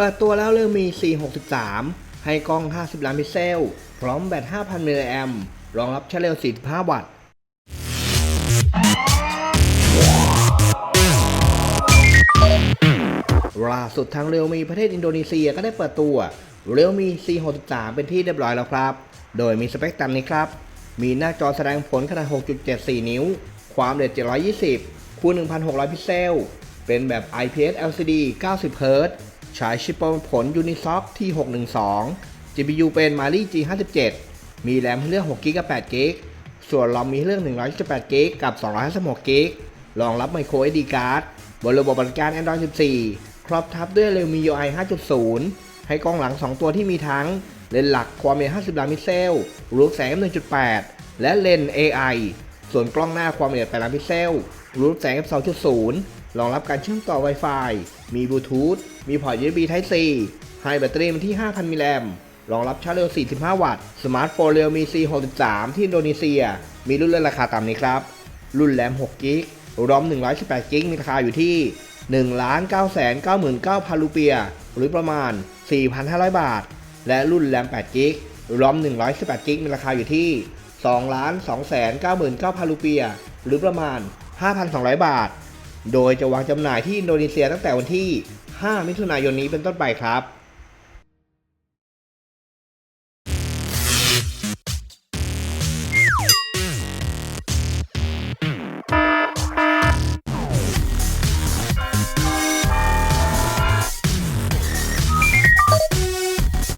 ปิดตัวแล้วเรื่องมี 463 ให้กล้อง 50 ล้านพิกเซล พร้อมแบต 5,000 มิลลิแอมรองรับใช้เร็ว 45 วัตต์ ล่าสุดทางเรียวมีประเทศอินโดนีเซียก็ได้เปิดตัวเรียวมี C63 เป็นที่เรียบร้อยแล้วครับ โดยมีสเปคตามนี้ครับ มีหน้าจอแสดงผลขนาด 6.74 นิ้ว ความเร็ว720 คูณ 1,600 พิกเซล เป็นแบบ IPS LCD 90 Hz ใช้ชิปเปอระมวลผล Unisoc T612 GPU เป็น Mali G57 มีแรมให้เลือก 6 g b กับ8 g b ส่วนรอมมีให้เลือก128 g b กับ 256 g b รองรับ micro SD card บนระบบบริการ Android 14 ครอบทับด้วย Realme UI 5.0 ให้กล้องหลัง 2 ตัวที่มีทั้ง เลนส์หลักความเร็ว50 ล้านพิเซลรูปแสง 1.8 และเลนส์ AI ส่วนกล้องหน้าความละเร็ว8ล้านพิกเซลรูปแสง2.0 รองรับการเชื่อมต่อ Wi-Fi มีบลูทูธ มีพอร์ต USB Type C ให้แบตเตอรี่มันที่ 5,000 มิลลิแอมรองรับชาร์จเร็ว 45 วัตต์ สมาร์ทโฟน Realme C63 ที่อินโดนีเซีย มีรุ่นเล่นราคาตามนี้ครับ รุ่นแรม 6 กิกรอม 118 กิกมีราคาอยู่ที่ 1 9 9 9 9 0 0 รูเปีย หรือประมาณ 4,500 บาท และรุ่นแรม 8 กิกรอม 118 กิกมีราคาอยู่ที่ 2 2 9 9 0 0 รูเปีย หรือประมาณ 5,200 บาท โดยจะวางจำหน่ายที่อินโดนีเซียตั้งแต่วันที่ 5 มิถุนายนนี้เป็นต้นไปครับ